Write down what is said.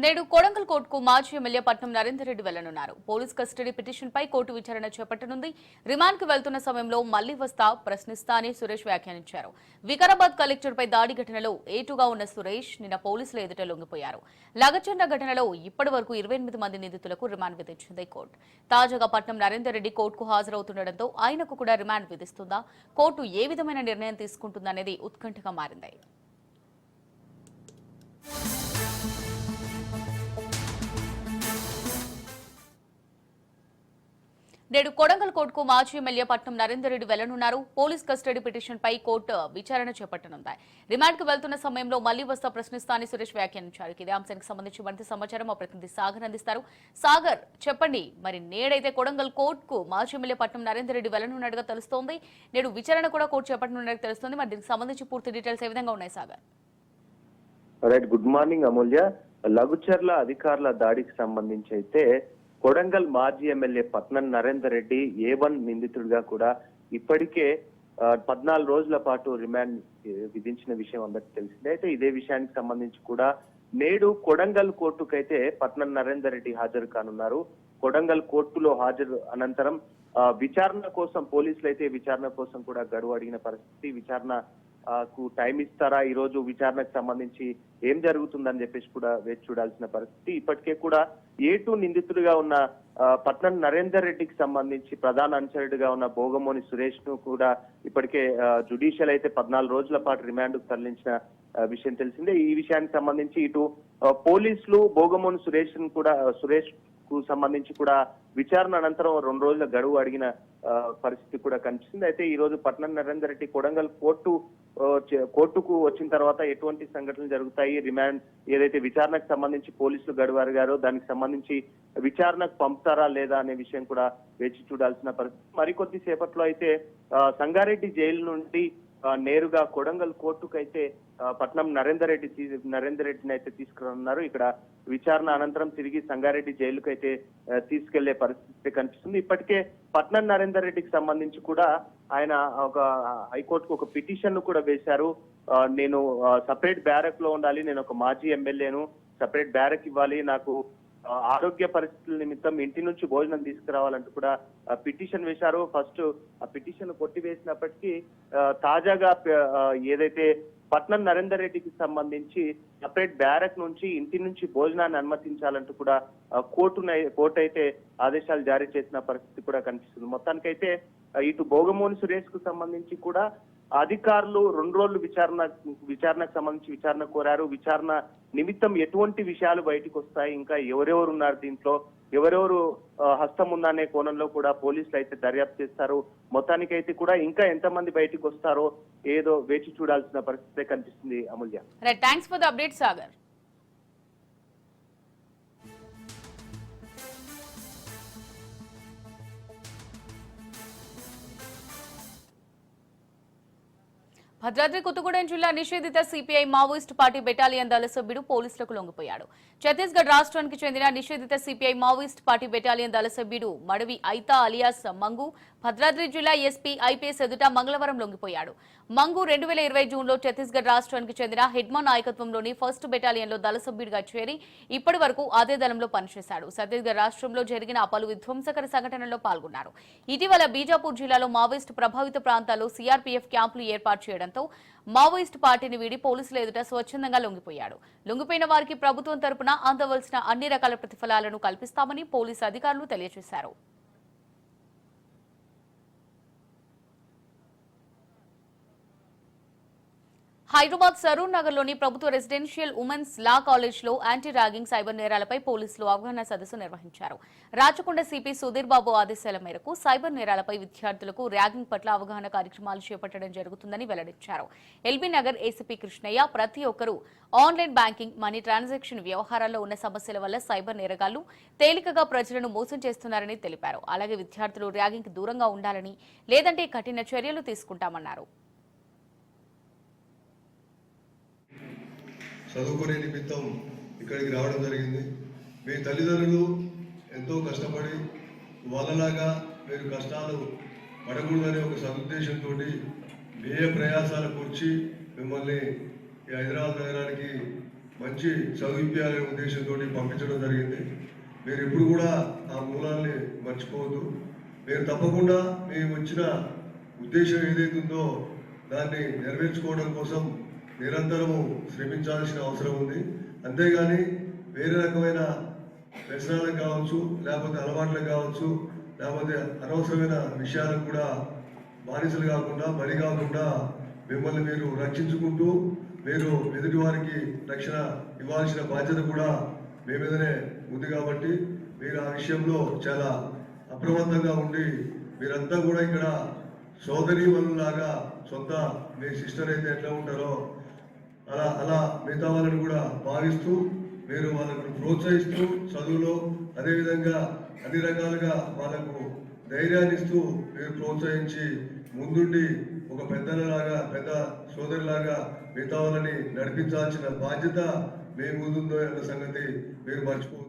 నేడు కొడంగల్ కోర్టుకు మాజీ ఎమ్మెల్యే పట్నం నరేందర్ రెడ్డి వెళ్ళనున్నారు. పోలీస్ కస్టడీ పిటిషన్పై కోర్టు విచారణ చేపట్టనుంది. రిమాండ్కు వెళ్తున్న సమయంలో మళ్ళీ వస్తా ప్రశ్నిస్తా అని సురేష్ వ్యాఖ్యానించారు. వికారాబాద్ కలెక్టర్ పై దాడి ఘటనలో ఏటుగా ఉన్న సురేష్ నిన్న పోలీసుల ఎదుట లొంగిపోయారు. లగచండ ఘటనలో ఇప్పటి వరకు ఇరవై ఎనిమిది మంది నిందితులకు రిమాండ్ విధించింది కోర్టు. తాజాగా పట్నం నరేందర్ రెడ్డి కోర్టుకు హాజరవుతుండటంతో ఆయనకు కూడా రిమాండ్ విధిస్తుందా కోర్టు ఏ విధమైన నిర్ణయం తీసుకుంటుందనేది ఉత్కంఠగా మారింది. నేడు కొడంగల్ కోర్టుకు మాజీ ఎమ్మెల్యే పట్నం నరేందర్ రెడ్డి వెళ్ళనున్నారు. పోలీస్ కస్టడీ పిటిషన్ పై కోర్టు విచారణ చేపట్టనుంది. రిమాండ్కు వెళ్తున్న సమయంలో మళ్ళీ వస్తా ప్రశ్నిస్తానని సురేష్ వ్యాఖ్యానించారు. ఇదే అంశానికి సంబంధించి మరింత సమాచారం మా ప్రతినిధి సాగర్ అందిస్తారు. సాగర్ చెప్పండి మరి నేడైతే కొడంగల్ కోర్టుకు మాజీ ఎమ్మెల్యే పట్నం నరేందర్ రెడ్డి వెళ్ళనున్నట్టుగా తెలుస్తోంది. నేడు విచారణ కూడా కోర్టు చేపట్టనున్నట్టు తెలుస్తోంది. మరి దీనికి సంబంధించి పూర్తి డీటెయిల్స్ ఏ విధంగా ఉన్నాయి Sagar? Right good morning Amulya. Lagacharla అధికారుల దాడికి సంబంధించి అయితే కొడంగల్ మాజీ ఎమ్మెల్యే పట్నం నరేందర్ రెడ్డి ఏ వన్ నిందితుడిగా కూడా ఇప్పటికే పద్నాలుగు రోజుల పాటు రిమాండ్ విధించిన విషయం అందరికీ తెలిసిందే. అయితే ఇదే విషయానికి సంబంధించి కూడా నేడు కొడంగల్ కోర్టుకైతే పట్నం నరేందర్ రెడ్డి హాజరు కానున్నారు. కొడంగల్ కోర్టులో హాజరు అనంతరం ఆ, విచారణ కోసం పోలీసులు అయితే విచారణ కోసం కూడా గడువు అడిగిన పరిస్థితి విచారణ కు టైం ఇస్తారా? ఈ రోజు విచారణకు సంబంధించి ఏం జరుగుతుందని చెప్పేసి కూడా వేచి చూడాల్సిన పరిస్థితి. ఇప్పటికే కూడా ఏ నిందితుడిగా ఉన్న పట్నం నరేందర్ రెడ్డికి సంబంధించి ప్రధాన అనుచరుడిగా ఉన్న భోగమోని సురేష్ను కూడా ఇప్పటికే జుడిషియల్ అయితే పద్నాలుగు రోజుల పాటు రిమాండ్కు తరలించిన విషయం తెలిసిందే. ఈ విషయానికి సంబంధించి ఇటు పోలీసులు భోగమోని సురేష్ను కూడా సురేష్ కు సంబంధించి కూడా విచారణ అనంతరం రెండు రోజుల గడువు అడిగిన పరిస్థితి కూడా కనిపిస్తుంది. అయితే ఈ రోజు పట్నం నరేందర్ రెడ్డి కొడంగల్ కోర్టు కోర్టుకు వచ్చిన తర్వాత ఎటువంటి సంఘటనలు జరుగుతాయి? రిమాండ్ ఏదైతే విచారణకు సంబంధించి పోలీసులు గడువు అడిగారో దానికి సంబంధించి విచారణకు పంపుతారా లేదా అనే విషయం కూడా వేచి చూడాల్సిన పరిస్థితి. మరికొద్ది సేపట్లో అయితే సంగారెడ్డి జైలు నుండి నేరుగా కొడంగల్ కోర్టుకు అయితే పట్నం నరేందర్ రెడ్డి నరేందర్ రెడ్డిని అయితే తీసుకురానున్నారు. ఇక్కడ విచారణ అనంతరం తిరిగి సంగారెడ్డి జైలుకు అయితే తీసుకెళ్ళే పరిస్థితి కనిపిస్తుంది. ఇప్పటికే పట్నం నరేందర్ రెడ్డికి సంబంధించి కూడా ఆయన ఒక హైకోర్టుకు ఒక పిటిషన్ను కూడా వేశారు. నేను సపరేట్ బ్యారక్లో ఉండాలి. నేను ఒక మాజీ ఎమ్మెల్యేను సపరేట్ బ్యారక్ ఇవ్వాలి. నాకు ఆరోగ్య పరిస్థితుల నిమిత్తం ఇంటి నుంచి భోజనం తీసుకురావాలంటూ కూడా పిటిషన్ వేశారు. ఫస్ట్ ఆ పిటిషన్ కొట్టివేసినప్పటికీ తాజాగా ఏదైతే పట్నం నరేందర్ రెడ్డికి సంబంధించి సపరేట్ బ్యారక్ నుంచి ఇంటి నుంచి భోజనాన్ని అనుమతించాలంటూ కూడా కోర్టు కోర్టు అయితే ఆదేశాలు జారీ చేసిన పరిస్థితి కూడా కనిపిస్తుంది. మొత్తానికైతే ఇటు భోగమోని సురేష్కు సంబంధించి కూడా అధికారులు రెండు రోజులు విచారణ విచారణకు సంబంధించి విచారణ కోరారు. విచారణ నిమిత్తం ఎటువంటి విషయాలు బయటకు వస్తాయి? ఇంకా ఎవరెవరు ఉన్నారు దీంట్లో? ఎవరెవరు హస్తం ఉందనే కోణంలో కూడా పోలీసులు అయితే దర్యాప్తు చేస్తారు. మొత్తానికైతే కూడా ఇంకా ఎంతమంది బయటకు వస్తారో ఏదో వేచి చూడాల్సిన పరిస్థితి కనిపిస్తుంది Amulya. Thanks for the update Sagar Bhadradri Kothagudem జిల్లా నిషేధిత సిపిఐ మావోయిస్ట్ పార్టీ బెటాలియన్ దళ సభ్యుడు పోలీసులకు లొంగిపోయాడు. ఛత్తీస్గఢ్ రాష్ట్రానికి చెందిన నిషేధిత సిపిఐ మావోయిస్ట్ పార్టీ బెటాలియన్ దళ సభ్యుడు మడవి ఐతా అలియాస్ మంగు భద్రాద్రి జిల్లా ఎస్పీ ఐపీఎస్ ఎదుట మంగళవారం లొంగిపోయాడు. మంగు రెండు వేల ఇరవై జూన్లో ఛత్తీస్గఢ్ రాష్ట్రానికి చెందిన హెడ్మా నాయకత్వంలోని ఫస్ట్ బెటాలియన్లో దళ సభ్యుడిగా చేరి ఇప్పటి వరకు అదే దళంలో పనిచేశాడు. ఛత్తీస్గఢ్ రాష్ట్రంలో జరిగిన పలు విధ్వంసకర సంఘటనల్లో పాల్గొన్నారు. ఇటీవల బీజాపూర్ జిల్లాలో మావోయిస్టు ప్రభావిత ప్రాంతాల్లో సీఆర్పీఎఫ్ క్యాంపులు ఏర్పాటు చేయడం చేయడంతో మావోయిస్టు పార్టీని వీడి పోలీసుల ఎదుట స్వచ్ఛందంగా లొంగిపోయాడు. లొంగిపోయిన వారికి ప్రభుత్వం తరపున అందవలసిన అన్ని రకాల ప్రతిఫలాలను కల్పిస్తామని పోలీసు అధికారులు తెలియజేశారు. హైదరాబాద్ సరూర్ నగర్లోని ప్రభుత్వ రెసిడెన్షియల్ ఉమెన్స్ లా కాలేజ్లో యాంటీ ర్యాగింగ్ సైబర్ నేరాలపై పోలీసులు అవగాహన సదస్సు నిర్వహించారు. రాచకొండ సిపి సుధీర్ బాబు ఆదేశాల మేరకు సైబర్ నేరాలపై విద్యార్థులకు ర్యాగింగ్ పట్ల అవగాహన కార్యక్రమాలు చేపట్టడం జరుగుతుందని వెల్లడించారు. ఎల్బీ నగర్ ఏసీపీ కృష్ణయ్య ప్రతి ఒక్కరూ ఆన్లైన్ బ్యాంకింగ్ మనీ ట్రాన్సాక్షన్ వ్యవహారాల్లో ఉన్న సమస్యల వల్ల సైబర్ నేరగాళ్ళు తేలికగా ప్రజలను మోసం చేస్తున్నారని తెలిపారు. అలాగే విద్యార్థులు ర్యాగింగ్ దూరంగా ఉండాలని లేదంటే కఠిన చర్యలు తీసుకుంటామన్నారు. చదువుకునే నిమిత్తం ఇక్కడికి రావడం జరిగింది. మీ తల్లిదండ్రులు ఎంతో కష్టపడి వాళ్ళలాగా మీరు కష్టాలు పడకూడదనే ఒక సదుద్దేశంతో మీ ప్రయాసాలు కూర్చి మిమ్మల్ని ఈ హైదరాబాద్ నగరానికి మంచి చదివించాలనే ఉద్దేశంతో పంపించడం జరిగింది. మీరు ఇప్పుడు కూడా ఆ మూలాన్ని మర్చిపోవద్దు. మీరు తప్పకుండా మేము వచ్చిన ఉద్దేశం ఏదైతుందో దాన్ని నెరవేర్చుకోవడం కోసం నిరంతరము శ్రమించాల్సిన అవసరం ఉంది. అంతేగాని వేరే రకమైన వ్యసనాలకు కావచ్చు లేకపోతే అలవాట్లకు కావచ్చు లేకపోతే అనవసరమైన విషయాలకు కూడా బానిసలు కాకుండా బలి కాకుండా మిమ్మల్ని మీరు రక్షించుకుంటూ మీరు ఎదుటి వారికి రక్షణ ఇవ్వాల్సిన బాధ్యత కూడా మీ మీదనే ఉంది కాబట్టి మీరు ఆ విషయంలో చాలా అప్రమత్తంగా ఉండి మీరంతా కూడా ఇక్కడ సోదరి లాగా సొంత మీ సిస్టర్ అయితే ఎట్లా ఉంటారో అలా అలా మిగతా వాళ్ళని కూడా భావిస్తూ మీరు వాళ్ళకు ప్రోత్సహిస్తూ చదువులో అదేవిధంగా అన్ని రకాలుగా వాళ్ళకు ధైర్యాన్ని ఇస్తూ మీరు ప్రోత్సహించి ముందుండి ఒక పెద్దలాగా పెద్ద సోదరిలాగా మిగతా వాళ్ళని నడిపించాల్సిన బాధ్యత మీ ముందుందో అన్న సంగతి మీరు మర్చిపో